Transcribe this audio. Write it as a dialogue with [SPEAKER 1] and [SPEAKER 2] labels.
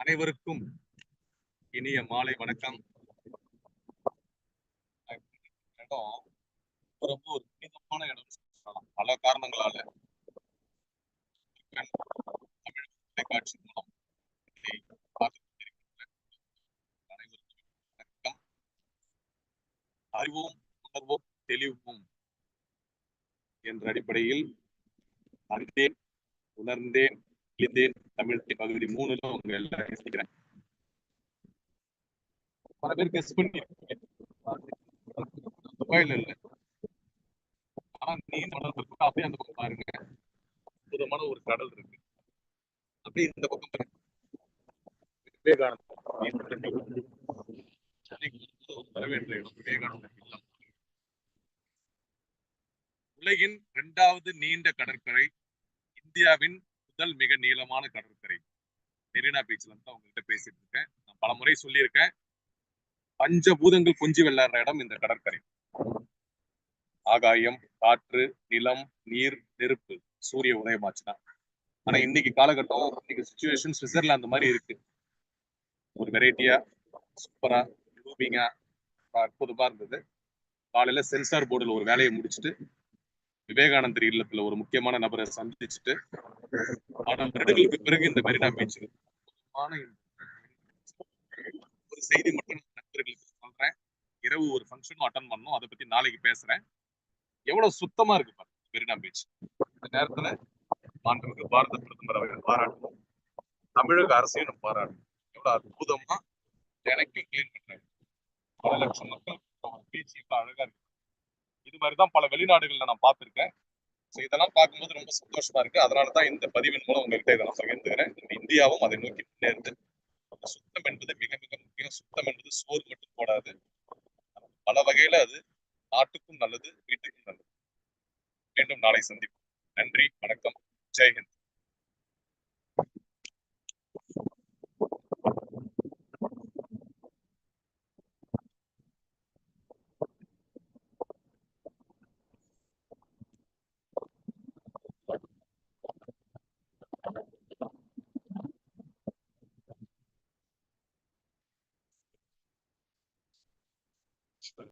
[SPEAKER 1] அனைவருக்கும் இனிய மாலை வணக்கம். இடம் ரொம்ப ஒரு புனிதமான இடம் சொல்லலாம். பல காரணங்களால தமிழ் தொலைக்காட்சி மூலம் அனைவருக்கும் வணக்கம். அறிவோம் உணர்வோம் தெளிவோம் என்ற அடிப்படையில் அறிந்தேன் உணர்ந்தேன் இழிந்தேன் தமிழ் பகுதி மூணுல உங்க எல்லாரும் யோசிக்கிறேன் பல பேர் கெஸ் பண்ணி துபாயில இல்ல. ஆனா நீ மணல் அப்படியே அந்த பக்கம் பாருங்க. அற்புதமான ஒரு கடல் இருக்கு. அப்படியே இந்த பக்கம் பாருங்க. விவேகானந்தர் சென்னைக்கு இடம் விவேகானந்தர் இல்லம் உலகின் இரண்டாவது நீண்ட கடற்கரை இந்தியாவின் முதல் மிக நீளமான கடற்கரை. மெரினா பீச்ல இருந்து உங்ககிட்ட பேசிட்டு இருக்கேன். நான் பல முறை சொல்லியிருக்கேன். பஞ்சபூதங்கள் கொஞ்சி விளையாடுற இடம் இந்த கடற்கரை. ஆகாயம் காற்று நிலம் நீர் நெருப்பு சூரிய உதயமாச்சுன்னா ஆனா இன்னைக்கு காலகட்டம் இன்னைக்கு சுச்சுவேஷன் சுவிட்சர்லாந்து மாதிரி இருக்கு. ஒரு வெரைட்டியா சூப்பரா லூபிங்கா அற்புதமா இருந்தது. காலையில சென்சார் போர்டுல ஒரு வேலையை முடிச்சுட்டு விவேகானந்தர் இல்லத்துல ஒரு முக்கியமான நபரை சந்திச்சுட்டு ஆனா வருடங்களுக்கு பிறகு இந்த மெரினா பீச் ஒரு செய்தி மட்டும் நண்பர்களுக்கு சொல்றேன். இரவு ஒரு ஃபங்க்ஷனும் அட்டன் பண்ணோம் அதை பத்தி நாளைக்கு பேசுறேன். எவ்வளவு சுத்தமா இருக்கு பாருங்க மெரினா பீச். இந்த நேரத்துல மாண்புமிகு பாரத பிரதமர் அவர்கள் பாராட்டணும் தமிழக அரசையும் நம்ம பாராட்டணும் எவ்வளவு அற்புதமா எனக்கும் கிளீன் பண்றாங்க பல லட்சம் மக்கள் பீச் எவ்வளவு அழகா இருக்கு. இது மாதிரிதான் பல வெளிநாடுகளில் நான் பார்த்துருக்கேன். ஸோ இதெல்லாம் பார்க்கும்போது ரொம்ப சந்தோஷமா இருக்கு. அதனால தான் இந்த பதிவின் மூலம் உங்கள்கிட்ட இதெல்லாம் பகிர்ந்துக்கிறேன். இந்த இந்தியாவும் அதை நோக்கி முன்னேறுது. சுத்தம் என்பது மிக மிக முக்கியம். சுத்தம் என்பது சோறு மட்டும் போடாது. பல வகையில அது நாட்டுக்கும் நல்லது வீட்டுக்கும் நல்லது. மீண்டும் நாளை சந்திப்போம். நன்றி வணக்கம். ஜெய்ஹிந்த் but